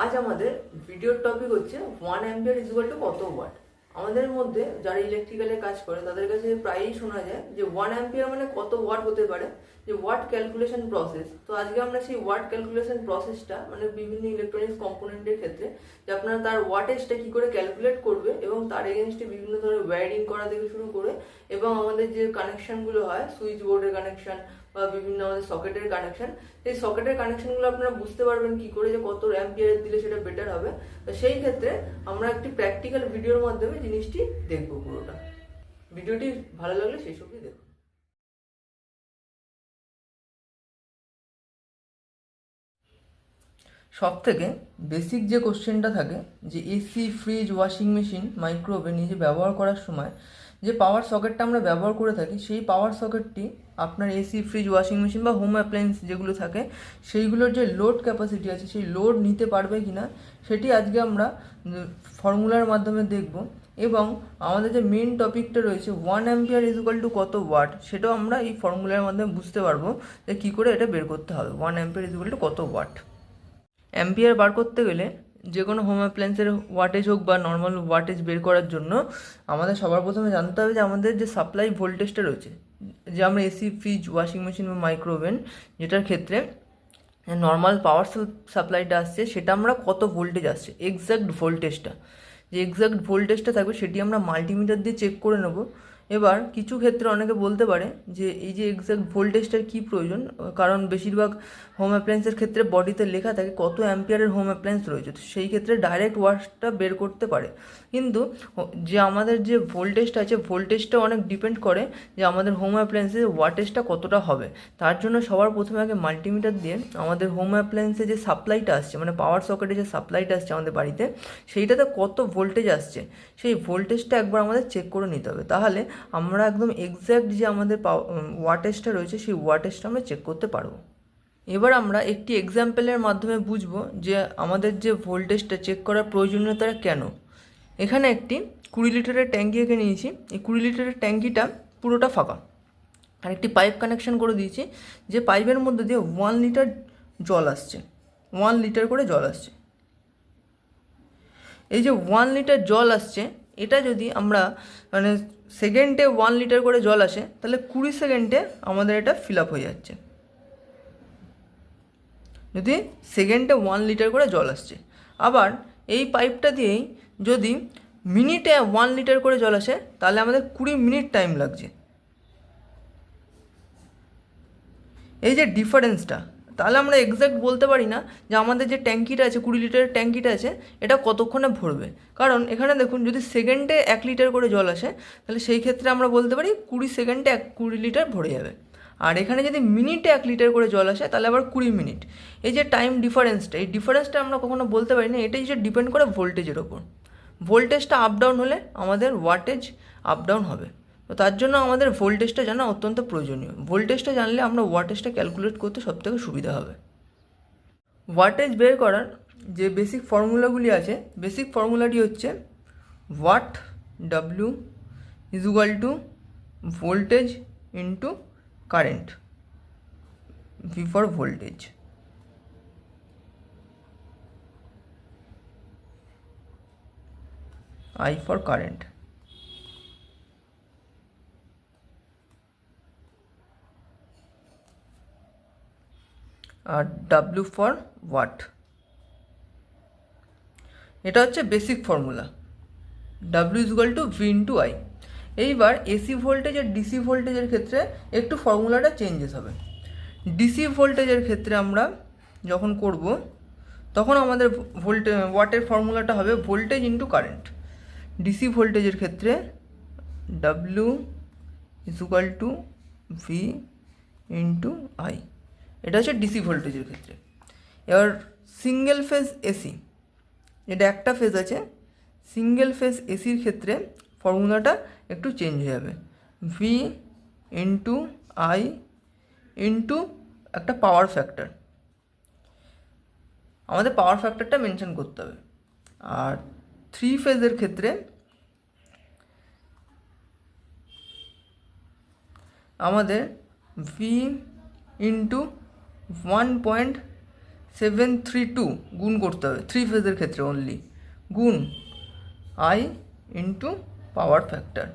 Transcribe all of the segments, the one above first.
আজ আমাদের ভিডিওর টপিক হচ্ছে ওয়ান অ্যাম্পিয়ার ইজ টু কত ওয়াট আমাদের মধ্যে যারা ইলেকট্রিক্যালে কাজ করে, তাদের কাছে প্রায়ই শোনা যায় যে ওয়ান অ্যাম্পিয়ার মানে কত ওয়াট হতে পারে? যে ওয়াট ক্যালকুলেশন প্রসেস তো আজকে আমরা সেই ওয়ার্ড ক্যালকুলেশন প্রসেসটা মানে বিভিন্ন ইলেকট্রনিক্স কম্পোনেন্টের ক্ষেত্রে, যে আপনারা তার ওয়াটেজটা কি করে ক্যালকুলেট করবে এবং তার এগেনস্টে বিভিন্ন ধরনের ওয়্যারিং করা থেকে শুরু করে এবং আমাদের যে কানেকশনগুলো হয় সুইচ বোর্ডের কানেকশন বা বিভিন্ন আমাদের সকেটের কানেকশন সেই সকেটের কানেকশনগুলো আপনারা বুঝতে পারবেন কি করে যে কত অ্যাম্পিয়ার দিলে সেটা বেটার হবে। তো সেই ক্ষেত্রে আমরা একটি প্র্যাকটিক্যাল ভিডিওর মাধ্যমে জিনিসটি দেখব পুরোটা। ভিডিওটি ভালো লাগলে সেই সবই দেখুন। সব থেকে বেসিক যে কোশ্চেনটা থাকে, যে AC fridge washing machine micro oven নিজে ব্যবহার করার সময়, যে পাওয়ার সকেটটা আমরা ব্যবহার করে থাকি, সেই পাওয়ার সকেটটি আপনার এসি ফ্রিজ ওয়াশিং মেশিন বা হোম অ্যাপ্লায়েন্স যেগুলো থাকে, সেইগুলোর যে লোড ক্যাপাসিটি আছে, সেই লোড নিতে পারবে কি না সেটি আজকে আমরা ফর্মুলার মাধ্যমে দেখব। এবং আমাদের যে মেন টপিকটা রয়েছে ওয়ান অ্যাম্পিয়ার ইজ টু কত ওয়াট সেটাও আমরা এই ফর্মুলার মাধ্যমে বুঝতে পারব, যে কী করে এটা বের করতে হবে। ওয়ান অ্যাম্পিয়ার ইজ টু কত ওয়াট অ্যাম্পিয়ার বার করতে গেলে যে কোনো হোম অ্যাপ্লায়েন্সের ওয়াটেজ হোক বা নর্মাল ওয়াটেজ বের করার জন্য আমাদের সবার প্রথমে জানতে হবে যে আমাদের যে সাপ্লাই ভোল্টেজটা রয়েছে, যে আমরা এসি ফ্রিজ ওয়াশিং মেশিন বা মাইক্রোওভেন যেটার ক্ষেত্রে নর্মাল পাওয়ার সাপ্লাইটা আসছে, সেটা আমরা কত ভোল্টেজ আসছে এক্স্যাক্ট ভোল্টেজটা যে এক্স্যাক্ট ভোল্টেজটা থাকবে সেটি আমরা মাল্টিমিটার দিয়ে চেক করে নেব। এবার কিছু ক্ষেত্রে অনেকে বলতে পারে যে এই যে এক্স্যাক্ট ভোল্টেজটার কী প্রয়োজন? কারণ বেশিরভাগ হোম অ্যাপ্লায়েন্সের ক্ষেত্রে বডিতে লেখা থাকে কত অ্যাম্পিয়ারের হোম অ্যাপ্লায়েন্স রয়েছে। তো সেই ক্ষেত্রে ডাইরেক্ট ওয়াটটা বের করতে পারে। কিন্তু যে আমাদের যে ভোল্টেজটা আছে ভোল্টেজটা অনেক ডিপেন্ড করে যে আমাদের হোম অ্যাপ্লায়েন্সের ওয়াটেজটা কতটা হবে। তার জন্য সবার প্রথমে আগে মাল্টিমিটার দিয়ে আমাদের হোম অ্যাপ্লায়েন্সে যে সাপ্লাইটা আসছে মানে পাওয়ার সকেটে যে সাপ্লাইটা আসছে আমাদের বাড়িতে, সেইটাতে কত ভোল্টেজ আসছে, সেই ভোল্টেজটা একবার আমাদের চেক করে নিতে হবে। তাহলে আমরা একদম এক্স্যাক্ট যে আমাদের ওয়াটেজটা রয়েছে, সেই ওয়াটেজটা আমরা চেক করতে পারব। এবার আমরা একটি এক্সাম্পলের মাধ্যমে বুঝব যে আমাদের যে ভোল্টেজটা চেক করার প্রয়োজনীয়তাটা কেন। এখানে একটি কুড়ি লিটারের ট্যাঙ্কি এঁকে নিয়েছি। এই কুড়ি লিটারের ট্যাঙ্কিটা পুরোটা ফাঁকা। আর একটি পাইপ কানেকশন করে দিয়েছি, যে পাইপের মধ্যে দিয়ে ওয়ান লিটার জল আসছে। ওয়ান লিটার করে জল আসছে। এই যে ওয়ান লিটার জল আসছে এটা যদি আমরা মানে সেকেন্ডে ওয়ান লিটার করে জল আসে, তাহলে কুড়ি সেকেন্ডে আমাদের এটা ফিল আপ হয়ে যাচ্ছে। যদি সেকেন্ডে ওয়ান লিটার করে জল আসছে। আবার এই পাইপটা দিয়েই যদি মিনিটে ওয়ান লিটার করে জল আসে, তাহলে আমাদের কুড়ি মিনিট টাইম লাগছে। এই যে ডিফারেন্সটা তাহলে আমরা এক্স্যাক্ট বলতে পারি না যে আমাদের যে ট্যাঙ্কিটা আছে, কুড়ি লিটারের ট্যাঙ্কিটা আছে, এটা কতক্ষণে ভরবে? কারণ এখানে দেখুন, যদি সেকেন্ডে এক লিটার করে জল আসে, তাহলে সেই ক্ষেত্রে আমরা বলতে পারি কুড়ি সেকেন্ডে এক, কুড়ি লিটার ভরে যাবে। আর এখানে যদি মিনিটে এক লিটার করে জল আসে, তাহলে আবার কুড়ি মিনিট। এই যে টাইম ডিফারেন্সটা এই ডিফারেন্সটা আমরা কখনো বলতে পারি না এটাই যে ডিপেন্ড করে ভোল্টেজের ওপর। ভোল্টেজটা আপ ডাউন হলে আমাদের ওয়াটেজ আপ ডাউন হবে। তো তার জন্য আমাদের ভোল্টেজটা জানা অত্যন্ত প্রয়োজনীয়। ভোল্টেজটা জানলে আমরা ওয়াটেজটা ক্যালকুলেট করতে সবথেকে সুবিধা হবে। ওয়াটেজ বের করার যে বেসিক ফর্মুলাগুলি আছে বেসিক ফর্মুলাটি হচ্ছে watt W is equal to voltage into current V for voltage I for current R W for watt এটা হচ্ছে basic formula W equal to V into I এইবার এসি ভোল্টেজ আর ডিসি ভোল্টেজের ক্ষেত্রে একটু ফর্মুলাটা চেঞ্জেস হবে। ডিসি ভোল্টেজের ক্ষেত্রে আমরা যখন করব, তখন আমাদের ভোল্টে ওয়াটের ফর্মুলাটা হবে ভোল্টেজ ইন্টু কারেন্ট ডিসি ভোল্টেজের ক্ষেত্রে W equal to V into I এটা হচ্ছে ডিসি ভোল্টেজের ক্ষেত্রে। এবার সিঙ্গেল ফেজ এসি এটা একটা ফেজ আছে সিঙ্গেল ফেজ এসির ক্ষেত্রে ফর্মুলাটা একটু চেঞ্জ হয়ে যাবে। ভি ইন্টু আই ইন্টু একটা পাওয়ার ফ্যাক্টর আমাদের পাওয়ার ফ্যাক্টরটা মেনশন করতে হবে। আর থ্রি ফেজের ক্ষেত্রে আমাদের V into one point seven three two গুণ করতে হবে থ্রি ফেজের ক্ষেত্রে অনলি গুণ আই ইন্টু পাওয়ার ফ্যাক্টর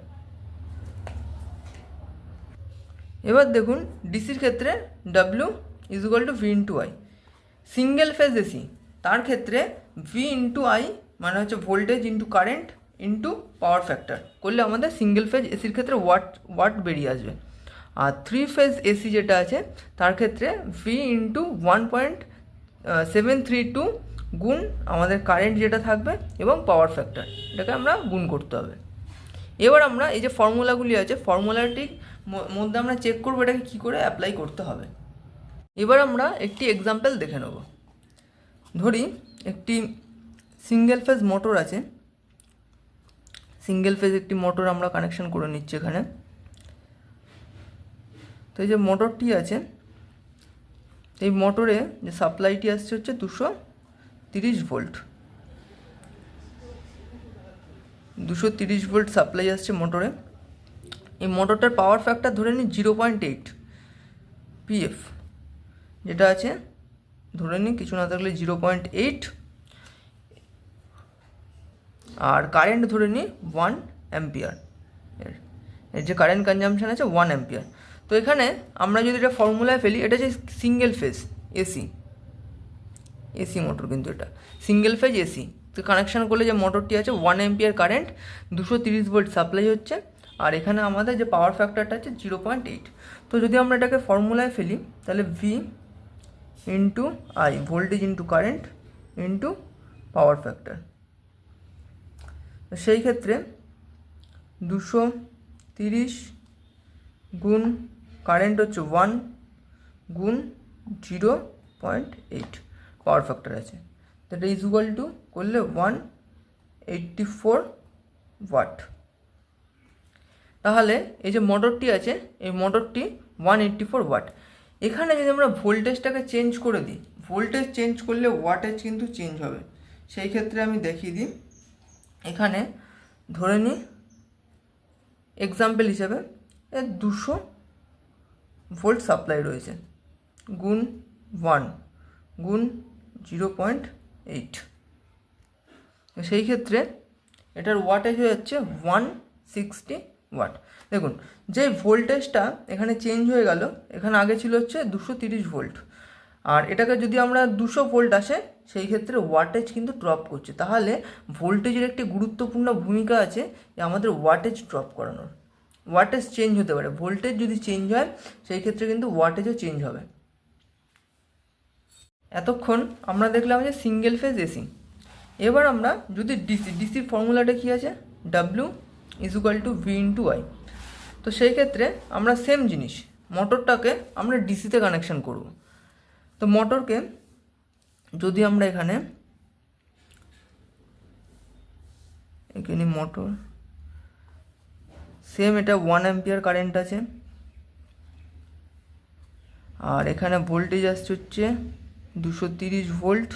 এবার দেখুন ডিসির ক্ষেত্রে W is equal to V into I single phase AC তার ক্ষেত্রে ভি ইন্টু আই মানে হচ্ছে voltage into current into power factor করলে আমাদের সিঙ্গেল ফেজ এসির ক্ষেত্রে ওয়াট ওয়াট বেরিয়ে আসবে। আর থ্রি ফেজ এসি যেটা আছে, তার ক্ষেত্রে V into one point seven three two গুণ আমাদের কারেন্ট যেটা থাকবে এবং পাওয়ার ফ্যাক্টর এটাকে আমরা গুণ করতে হবে। এবার আমরা এই যে ফর্মুলাগুলি আছে ফর্মুলাটির মধ্যে আমরা চেক করব এটাকে কী করে অ্যাপ্লাই করতে হবে। এবার আমরা একটি এক্সাম্পল দেখে নেব। ধরি, একটি সিঙ্গেল ফেজ মোটর আছে। সিঙ্গেল ফেজ একটি মোটর আমরা কানেকশন করে নিচ্ছি এখানে। তো এই যে মোটরটি আছে, এই মোটরে যে সাপ্লাইটি আসছে হচ্ছে দুশো তিরিশ ভোল্ট। দুশো তিরিশ ভোল্ট সাপ্লাই আসছে মোটরে। এই মোটরটার পাওয়ার ফ্যাক্টর ধরে নিই জিরো পয়েন্ট এইট পিএফ, যেটা আছে ধরে নিই কিছু না থাকলে জিরো পয়েন্ট এইট। আর কারেন্ট ধরে নিই ওয়ান অ্যাম্পিয়ার, এর যে কারেন্ট কনজামশন আছে ওয়ান অ্যাম্পিয়ার। তো এখানে আমরা যদি এটা ফর্মুলায় ফেলি, এটা যে single phase AC AC motor কিন্তু এটা। সিঙ্গেল ফেজ এসি তো কানেকশন করলে যে মোটরটি আছে ওয়ান এম্পিয়ার কারেন্ট দুশো তিরিশ ভোল্ট সাপ্লাই হচ্ছে, আর এখানে আমাদের যে পাওয়ার ফ্যাক্টরটা আছে জিরো পয়েন্ট এইট তো যদি আমরা এটাকে ফর্মুলায় ফেলি, তাহলে V into I voltage into current into power factor সেই ক্ষেত্রে দুশো তিরিশ গুণ কারেন্ট হচ্ছে ওয়ান গুণ zero point eight, power factor আছে। দ্যাট ইজ ইকুয়াল টু করলে ওয়ান এইট্টি ফোর ওয়াট। তাহলে এই যে মোটরটি আছে, এই মোটরটি ওয়ান এইট্টি ফোর ওয়াট। এখানে যদি আমরা ভোল্টেজটাকে চেঞ্জ করে দিই, ভোল্টেজ চেঞ্জ করলে ওয়াটেজ কিন্তু চেঞ্জ হবে। সেই ক্ষেত্রে আমি দেখিয়ে দিই। এখানে ধরে নিই এক্সাম্পল হিসেবে দুশো ভোল্ট সাপ্লাই রয়েছে। গুণ ওয়ান, গুণ জিরো পয়েন্ট এইট। সেই ক্ষেত্রে এটার ওয়াটেজ হয়ে যাচ্ছে ওয়ান সিক্সটি ওয়াট। দেখুন, যে ভোল্টেজটা এখানে চেঞ্জ হয়ে গেল, এখানে আগে ছিল হচ্ছে দুশো তিরিশ ভোল্ট আর এটাকে যদি আমরা দুশো ভোল্ট আসে, সেই ক্ষেত্রে ওয়াটেজ কিন্তু ড্রপ করছে। তাহলে ভোল্টেজের একটি গুরুত্বপূর্ণ ভূমিকা আছে যে আমাদের ওয়াটেজ ড্রপ করানোর। ওয়াটেজ চেঞ্জ হতে পারে? ভোল্টেজ যদি চেঞ্জ হয়, সেই ক্ষেত্রে কিন্তু ওয়াটেজও চেঞ্জ হবে। এতক্ষণ আমরা দেখলাম যে সিঙ্গেল ফেজ এসি এবার আমরা যদি ডিসি ডিসির ফর্মুলাটা কী আছে? W is equal to V into I তো সেই ক্ষেত্রে আমরা সেম জিনিস মোটরটাকে আমরা ডিসিতে কানেকশন করব। তো মোটরকে যদি আমরা এখানে এখানে মোটর সেম এটা ওয়ান অ্যাম্পিয়ার কারেন্ট আছে। আর এখানে ভোল্টেজ আসছে হচ্ছে দুশো তিরিশ ভোল্ট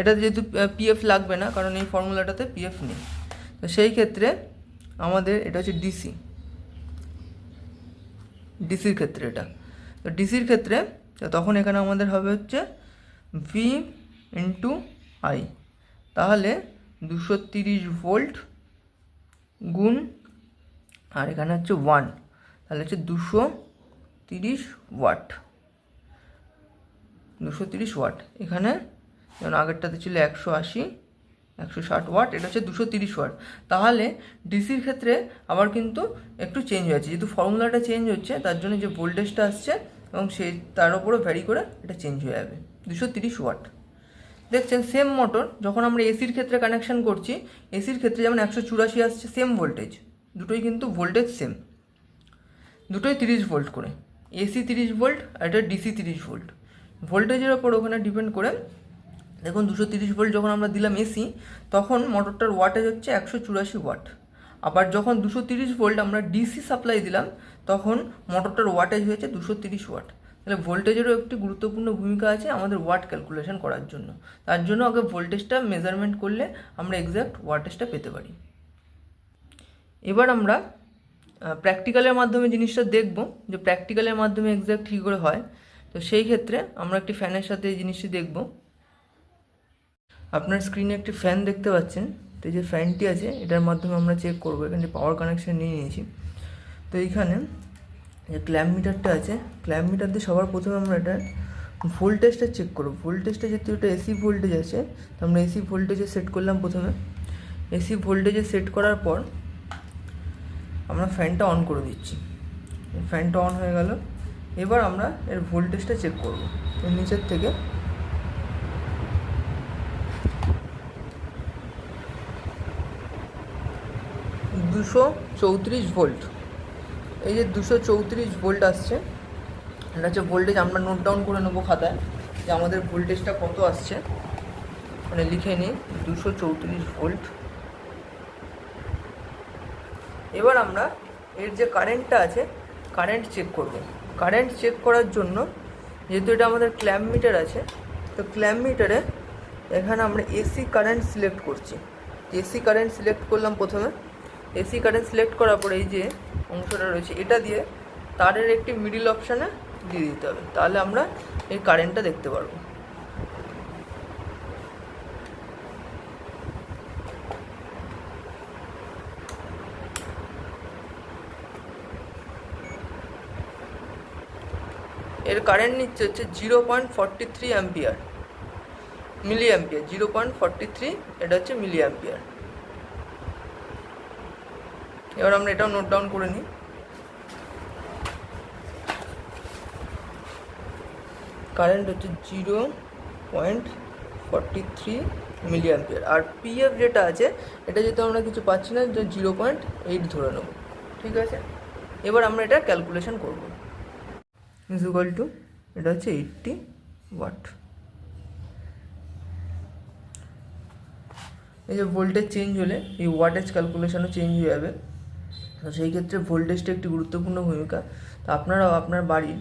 এটা যেহেতু পিএফ লাগবে না, কারণ এই ফর্মুলাটাতে পিএফ নেই। তো সেই ক্ষেত্রে আমাদের এটা হচ্ছে ডিসি ডিসির ক্ষেত্রে এটা। তো ডিসির ক্ষেত্রে তখন এখানে আমাদের হবে হচ্ছে ভি ইন্টু আই তাহলে দুশো তিরিশ ভোল্ট গুণ, আর এখানে হচ্ছে ওয়ান তাহলে হচ্ছে দুশো তিরিশ ওয়াট। দুশো তিরিশ ওয়াট। এখানে যেমন আগেরটাতে ছিল একশো আশি, একশো ষাট ওয়াট, এটা হচ্ছে দুশো তিরিশ ওয়াট। তাহলে ডিসির ক্ষেত্রে আবার কিন্তু একটু চেঞ্জ হয়েছে। যেহেতু ফর্মুলাটা চেঞ্জ হচ্ছে, তার জন্য যে ভোল্টেজটা আসছে এবং সেই তার উপরও ভ্যারি করে এটা চেঞ্জ হয়ে যাবে। দুশো তিরিশ ওয়াট। দেখছেন সেম মোটর যখন আমরা এসির ক্ষেত্রে কানেকশন করছি এসির ক্ষেত্রে যেমন একশো চুরাশি আসছে সেম ভোল্টেজ দুটোই কিন্তু ভোল্টেজ সেম দুটোই তিরিশ ভোল্ট করে। এসি তিরিশ ভোল্ট আর এটা ডিসি তিরিশ ভোল্ট ভোল্টেজের ওপর ওখানে ডিপেন্ড করে, দেখুন দুশো তিরিশ ভোল্ট যখন আমরা দিলাম এসি তখন মোটরটার ওয়াটেজ হচ্ছে একশো চুরাশি ওয়াট আবার যখন দুশো তিরিশ ভোল্ট আমরা ডিসি সাপ্লাই দিলাম, তখন মোটরটার ওয়াটেজ হয়েছে দুশো তিরিশ ওয়াট তাহলে ভোল্টেজেরও একটি গুরুত্বপূর্ণ ভূমিকা আছে আমাদের ওয়াট ক্যালকুলেশন করার জন্য। তার জন্য আগে ভোল্টেজটা মেজারমেন্ট করলে আমরা এক্স্যাক্ট ওয়াটেজটা পেতে পারি। এবার আমরা প্র্যাকটিক্যালের মাধ্যমে জিনিসটা দেখব যে প্র্যাকটিক্যালের মাধ্যমে এক্স্যাক্ট কী করে হয়। তো সেই ক্ষেত্রে আমরা একটি ফ্যানের সাথে এই জিনিসটি দেখব। আপনার স্ক্রিনে একটি ফ্যান দেখতে পাচ্ছেন। তো যে ফ্যানটি আছে, এটার মাধ্যমে আমরা চেক করব। এখানে পাওয়ার কানেকশান নিয়ে নিয়েছি। তো এইখানে যে ক্ল্যাম্প মিটারটা আছে। ক্ল্যাম্প মিটার দিয়ে সবার প্রথমে আমরা এটা ভোল্টেজটা চেক করব। ভোল্টেজটা যেহেতু এটা এসি ভোল্টেজ আছে, তো আমরা এসি ভোল্টেজে সেট করলাম প্রথমে। এসি ভোল্টেজে সেট করার পর আমরা ফ্যানটা অন করে দিচ্ছি। ফ্যানটা অন হয়ে গেল। এবার আমরা এর ভোল্টেজটা চেক করব। এর নিচের থেকে দুশো চৌত্রিশ ভোল্ট এই যে দুশো চৌত্রিশ ভোল্ট আসছে, এটা হচ্ছে ভোল্টেজ আমরা নোট ডাউন করে নেব খাতায় যে আমাদের ভোল্টেজটা কত আসছে। মানে লিখে নিই, দুশো চৌত্রিশ ভোল্ট। এবার আমরা এর যে কারেন্টটা আছে কারেন্ট চেক করব। কারেন্ট চেক করার জন্য, যেহেতু এটা আমাদের ক্ল্যাম মিটার আছে, তো ক্ল্যাম মিটারে এখানে আমরা এসি কারেন্ট সিলেক্ট করছি। এসি কারেন্ট সিলেক্ট করলাম প্রথমে। এসি কারেন্ট সিলেক্ট করার পরে এই যে অংশটা রয়েছে, এটা দিয়ে তারের একটি মিডিল অপশানে দিয়ে দিতে হবে। তাহলে আমরা এই কারেন্টটা দেখতে পারব। এর কারেন্ট নিচ্ছে হচ্ছে zero point forty three ampere milli ampere zero point forty three এটা হচ্ছে মিলি অ্যাম্পিয়ার এবার আমরা এটাও নোট ডাউন করে নিই। কারেন্ট হচ্ছে zero point forty three million ampere আর পিএফ যেটা আছে, এটা যেহেতু আমরা কিছু পাচ্ছি না জিরো পয়েন্ট এইট ধরে নেব। ঠিক আছে? এবার আমরা এটা ক্যালকুলেশন করব। ইজ ইকুয়াল টু এটা হচ্ছে এইটটি ওয়াট এই যে ভোল্টেজ চেঞ্জ হলে, এই ওয়াটেজ ক্যালকুলেশনও চেঞ্জ হয়ে যাবে। তো সেই ক্ষেত্রে ভোল্টেজটা একটি গুরুত্বপূর্ণ ভূমিকা। তো আপনারাও আপনার বাড়ির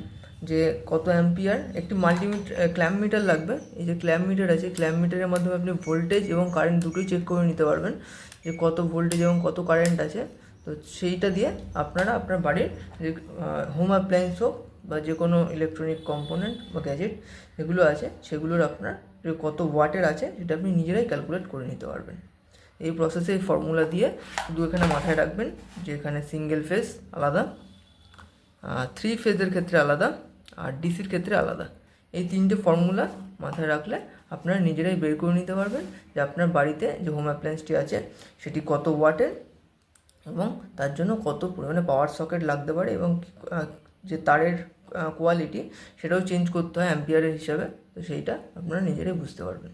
যে কত অ্যাম্পিয়ার একটি মাল্টিমিটার ক্ল্যাম্প মিটার লাগবে। এই যে ক্ল্যাম্প মিটার আছে ক্ল্যাম্প মিটারের মাধ্যমে আপনি ভোল্টেজ এবং কারেন্ট দুটোই চেক করে নিতে পারবেন, যে কত ভোল্টেজ এবং কত কারেন্ট আছে। তো সেইটা দিয়ে আপনারা আপনার বাড়ির যে হোম অ্যাপ্লায়েন্স হোক বা যে কোনো ইলেকট্রনিক কম্পোনেন্ট বা গ্যাজেট যেগুলো আছে, সেগুলোর আপনার কত ওয়াটের আছে, সেটা আপনি নিজেরাই ক্যালকুলেট করে নিতে পারবেন। এই প্রসেসে এই ফর্মুলা দিয়ে শুধু এখানে মাথায় রাখবেন যে এখানে সিঙ্গেল ফেজ আলাদা থ্রি ফেজের ক্ষেত্রে আলাদা, আর ডিসির ক্ষেত্রে আলাদা। এই তিনটে ফর্মুলা মাথায় রাখলে আপনারা নিজেরাই বের করে নিতে পারবেন যে আপনার বাড়িতে যে হোম অ্যাপ্লায়েন্সটি আছে, সেটি কত ওয়াটের এবং তার জন্য কত পরিমাণে পাওয়ার সকেট লাগতে পারে এবং যে তারের কোয়ালিটি সেটাও চেঞ্জ করতে হয় অ্যাম্পিয়ারের হিসাবে। তো সেইটা আপনারা নিজেরাই বুঝতে পারবেন।